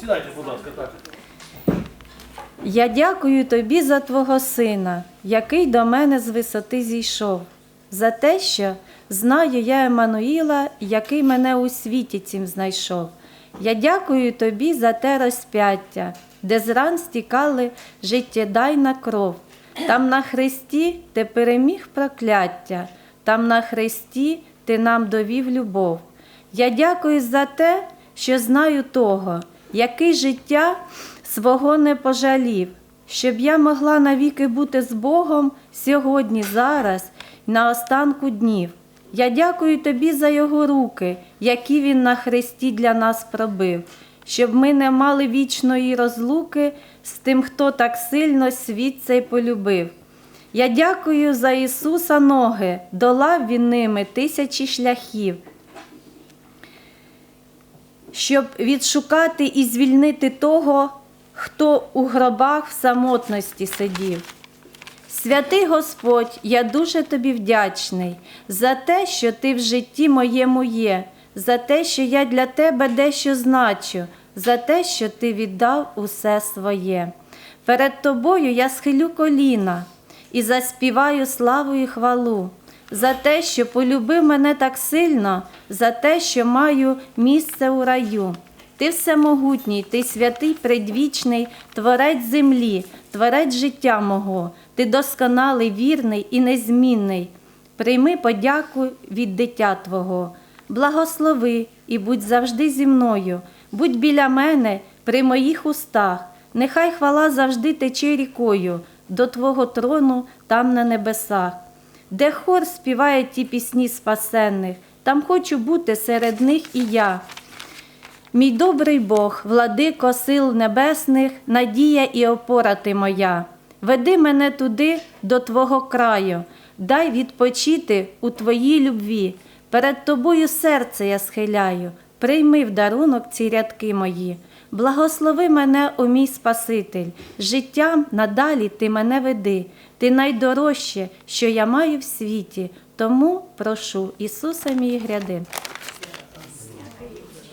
Сідайте, будь ласка, так. Я дякую тобі за твого сина, який до мене з висоти зійшов, за те, що знаю я Еммануїла, який мене у світі цім знайшов. Я дякую тобі за те розп'яття, де зран стікали життєдайна кров. Там на хресті ти переміг прокляття, там на хресті ти нам довів любов. Я дякую за те, що знаю того, який життя свого не пожалів, щоб я могла навіки бути з Богом сьогодні, зараз, на останку днів. Я дякую тобі за його руки, які він на хресті для нас пробив, щоб ми не мали вічної розлуки з тим, хто так сильно світ цей полюбив. Я дякую за Ісуса ноги, долав він ними тисячі шляхів, щоб відшукати і звільнити того, хто у гробах в самотності сидів. Святий Господь, я дуже тобі вдячний за те, що ти в житті моєму є, за те, що я для тебе дещо значу, за те, що ти віддав усе своє. Перед тобою я схилю коліна і заспіваю славу і хвалу, за те, що полюбив мене так сильно, за те, що маю місце у раю. Ти всемогутній, ти святий предвічний, творець землі, творець життя мого, ти досконалий, вірний і незмінний. Прийми подяку від дитя Твого, благослови і будь завжди зі мною, будь біля мене при моїх устах, нехай хвала завжди тече рікою до Твого трону там на небесах. Де хор співає ті пісні спасенних, там хочу бути серед них і я. Мій добрий Бог, владико сил небесних, надія і опора ти моя. Веди мене туди, до Твого краю, дай відпочити у Твоїй любві. Перед Тобою серце я схиляю, прийми в дарунок ці рядки мої. Благослови мене, о мій Спаситель, життям надалі ти мене веди, ти найдорожче, що я маю в світі. Тому прошу Ісуса мій гряди.